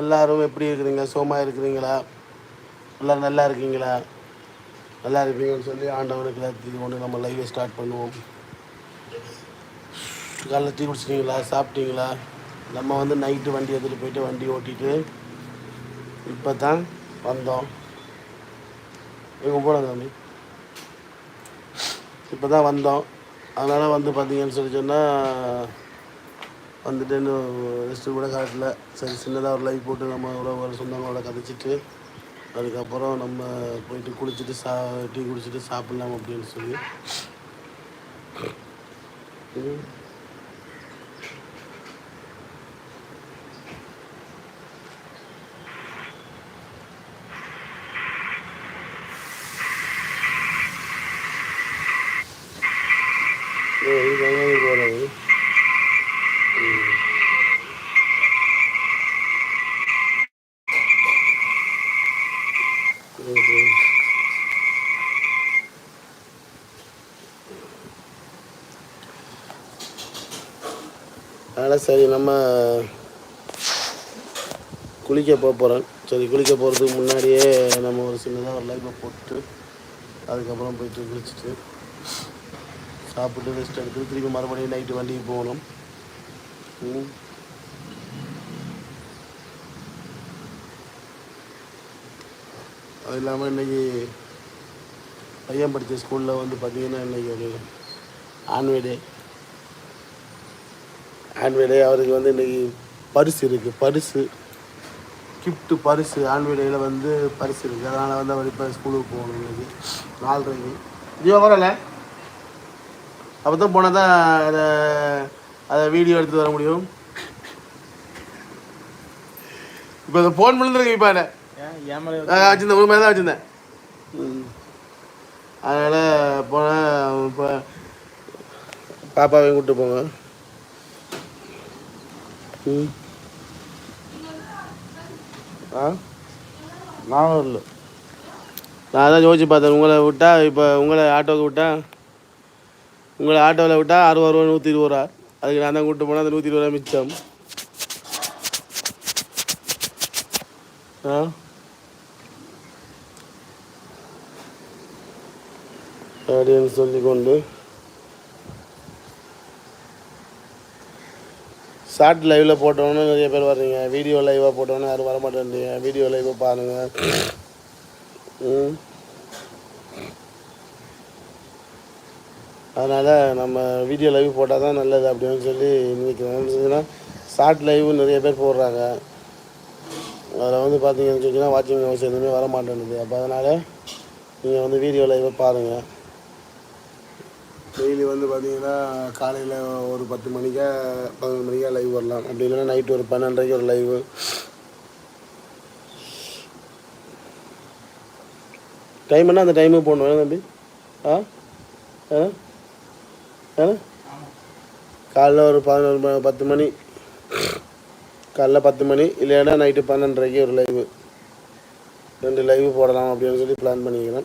எல்லாரும் எப்படி இருக்கிறீங்க? சோமா இருக்கிறீங்களா? எல்லோரும் நல்லா இருக்கீங்களா? நல்லா இருப்பீங்கன்னு சொல்லி ஆண்டவனுக்கு எல்லாத்தையும் கொண்டு நம்ம லைவை ஸ்டார்ட் பண்ணுவோம். காலைல டீ குடிச்சிட்டிங்களா? சாப்பிட்டீங்களா? நம்ம வந்து நைட்டு வண்டி எடுத்துகிட்டு போயிட்டு வண்டி ஓட்டிட்டு இப்போ தான் வந்தோம். எங்கே போனாங்க தம்பி? இப்போ தான் வந்தோம். அதனால் வந்து பார்த்தீங்கன்னு சொல்லி சொன்னால் வந்துட்டு இன்னும் ரெஸ்ட்டு கூட காட்டல. சரி சின்னதாக ஒரு லைவ் போட்டு நம்ம ஒரு சொந்தங்களோட கதைச்சிட்டு அதுக்கப்புறம் நம்ம போயிட்டு குளிச்சுட்டு சா டீ குடிச்சிட்டு சாப்பிட்லாம் அப்படின்னு சொல்லி. இது எங்கே போகிறது அதனால் சரி நம்ம குளிக்க போக போகிறோம் சரி குளிக்க போகிறதுக்கு முன்னாடியே நம்ம ஒரு சின்னதாக ஒரு லைஃப்பை போட்டு அதுக்கப்புறம் போயிட்டு குளிச்சுட்டு சாப்பிட்டு ரெஸ்ட் எடுத்து திருப்பி மறுபடியும் நைட்டு வண்டிக்கு போகணும். அது இல்லாமல் இன்னைக்கு பையன் படித்த ஸ்கூலில் வந்து பார்த்திங்கன்னா இன்னைக்கு ஒரு ஆன்வே டே ஆன்வே டே அவருக்கு வந்து இன்னைக்கு பரிசு இருக்குது பரிசு கிஃப்ட்டு பரிசு ஆன்வே டேயில் வந்து பரிசு இருக்குது அதனால் வந்து அவர் இப்போ ஸ்கூலுக்கு போகணும் இன்றைக்கி நாலரைக்கு ஜியோ வரல. அப்போ தான் போனால் தான் அதை அதை வீடியோ எடுத்து வர முடியும். இப்போ அதை ஃபோன் பண்ணிருக்கேன் இப்போ மேலே வச்சுருந்தேன் மாதிரி தான் வச்சுருந்தேன் அதனால் போனால் இப்போ பாப்பாவையும் கூப்பிட்டு போங்க. ம். ஆ? நான் வரல. நான் தான் யோசிச்சு பார்த்தேன். உங்களை விட்டா இப்போ உங்களை ஆட்டோவுக்கு விட்டா உங்களை ஆட்டோவில் விட்டா அறுபது ரூபா நூற்றி இருபது ரூபா. அதுக்கு நான் தான் கூப்பிட்டு போனால் அந்த நூற்றி இருபது ரூபா மிச்சம். ஆ? அப்படின்னு சொல்லிக்கொண்டு ஷார்ட் லைவில் போட்டோன்னு நிறைய பேர் வர்றீங்க வீடியோ லைவாக போட்டோன்னு யாரும் வர மாட்டேன்றீங்க வீடியோ லைவாக பாருங்கள் அதனால் நம்ம வீடியோ லைவ் போட்டால் தான் நல்லது அப்படின்னு சொல்லி இன்றைக்கி ஷார்ட் லைவ் நிறைய பேர் போடுறாங்க அதில் வந்து பார்த்தீங்கன்னு சொன்னால் வாட்சிங் ஹவர்ஸ் எதுவுமே வர மாட்டேங்குது அப்போ அதனால் நீங்கள் வந்து வீடியோ லைவை பாருங்கள் டெய்லி வந்து பார்த்தீங்கன்னா காலையில் ஒரு பத்து மணிக்கா பதினொரு மணிக்கா லைவ் வரலாம். அப்படி இல்லைன்னா நைட்டு ஒரு பன்னெண்டரைக்கு ஒரு லைவு டைம் என்ன அந்த டைமுக்கு போடணும்? ஏன் தம்பி? ஆ? ஆ? ஆ? காலைல ஒரு பதினோரு ம பத்து மணி. காலைல பத்து மணி இல்லைன்னா நைட்டு பன்னெண்டரைக்கு ஒரு லைவு ரெண்டு லைவ் போடலாம் அப்படின்னு சொல்லி பிளான் பண்ணிக்கிறேன்.